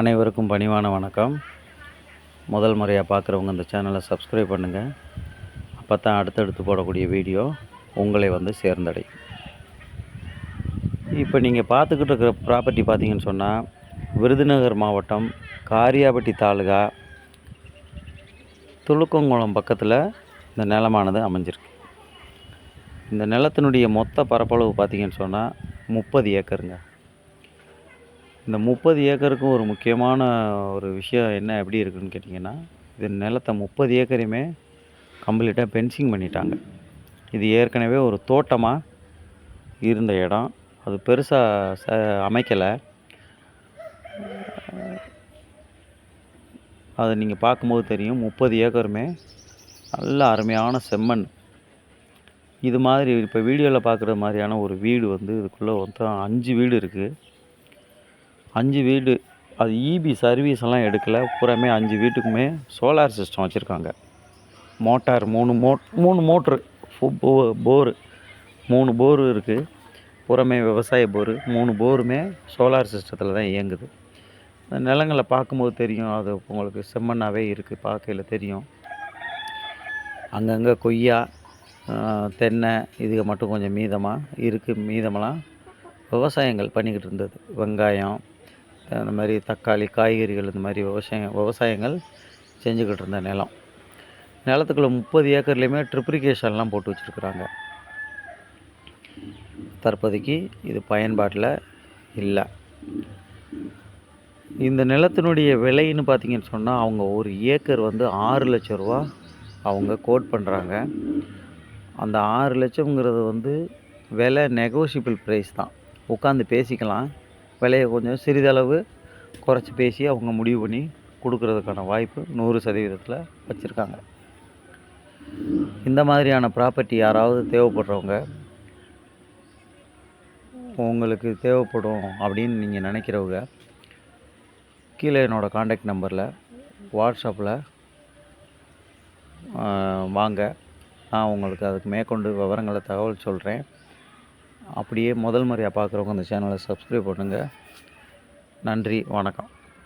அனைவருக்கும் பணிவான வணக்கம். முதல் முறையாக பார்க்குறவங்க இந்த சேனலை சப்ஸ்கிரைப் பண்ணுங்கள் அப்போ தான் அடுத்தடுத்து போடக்கூடிய வீடியோ உங்களை வந்து சேர்ந்தடையும் இப்போ நீங்கள் பார்த்துக்கிட்டு இருக்கிற ப்ராப்பர்ட்டி பார்த்தீங்கன்னு சொன்னால் விருதுநகர் மாவட்டம் காரியாபட்டி தாலுகா துளுக்கங்குளம் பக்கத்தில் இந்த நிலமானது அமைஞ்சிருக்கு. இந்த நிலத்தினுடைய மொத்த பரப்பளவு பார்த்தீங்கன்னு சொன்னால் முப்பது ஏக்கருங்க. இந்த முப்பது ஏக்கருக்கும் ஒரு முக்கியமான ஒரு விஷயம் என்ன எப்படி இருக்குன்னு கேட்டிங்கன்னா இது நிலத்தை முப்பது ஏக்கரையுமே கம்ப்ளீட்டாக பென்சிங் பண்ணிட்டாங்க. இது ஏற்கனவே ஒரு தோட்டமாக இருந்த இடம். அது பெருசாக ச அமைக்கலை. அதை நீங்கள் பார்க்கும்போது தெரியும் முப்பது ஏக்கருமே நல்ல அருமையான செம்மண். இது மாதிரி இப்போ வீடியோவில் பார்க்குற மாதிரியான ஒரு வீடு வந்து இதுக்குள்ளே மொத்தம் அஞ்சு வீடு இருக்குது அஞ்சு வீடு அது இபி சர்வீஸ் எல்லாம் எடுக்கலை. பூராமே அஞ்சு வீட்டுக்குமே சோலார் சிஸ்டம் வச்சுருக்காங்க. மோட்டார் மூணு மோ மூணு மோட்ரு போரு மூணு போரு இருக்குது பூராமே விவசாய போரு மூணு போருமே சோலார் சிஸ்டத்தில் தான் இயங்குது. நிலங்களை பார்க்கும்போது தெரியும். அது உங்களுக்கு செம்மண்ணாகவே இருக்குது பார்க்கையில் தெரியும். அங்கங்கே கொய்யா தென்னை இதுக மட்டும் கொஞ்சம் மீதமாக இருக்குது மீதமெல்லாம் விவசாயங்கள் பண்ணிக்கிட்டு இருந்தது. வெங்காயம் அந்த மாதிரி தக்காளி காய்கறிகள் இந்த மாதிரி விவசாயம் விவசாயங்கள் செஞ்சுக்கிட்டு இருந்த நிலம். நிலத்துக்குள்ள முப்பது ஏக்கர்லேயுமே ட்ரிப்ரிகேஷன்லாம் போட்டு வச்சுருக்குறாங்க. தற்போதைக்கு இது பயன்பாட்டில் இல்லை. இந்த நிலத்தினுடைய விலைன்னு பார்த்தீங்கன்னு சொன்னால் அவங்க ஒரு ஏக்கர் வந்து ஆறு லட்ச ரூபா அவங்க கோட் பண்ணுறாங்க அந்த ஆறு லட்சங்கிறது வந்து விலை நெகோஷியபிள் ப்ரைஸ் தான். உட்காந்து பேசிக்கலாம். விலையை கொஞ்சம் சிறிதளவு குறைச்சி பேசி அவங்க முடிவு பண்ணி கொடுக்கறதுக்கான வாய்ப்பு நூறு சதவீதத்தில் வச்சுருக்காங்க. இந்த மாதிரியான ப்ராப்பர்ட்டி யாராவது தேவைப்படுறவங்க உங்களுக்கு தேவைப்படும் அப்படின்னு நீங்கள் நினைக்கிறவங்க கீழே என்னோடய காண்டாக்ட் நம்பரில் வாட்ஸ்அப்பில் வாங்க. நான் உங்களுக்கு அதுக்கு மேற்கொண்டு விவரங்களை தகவல் சொல்கிறேன் அப்படியே முதல் முறையாக பார்க்குறவங்க இந்த சேனலை சப்ஸ்கிரைப் பண்ணுங்கள் நன்றி வணக்கம்.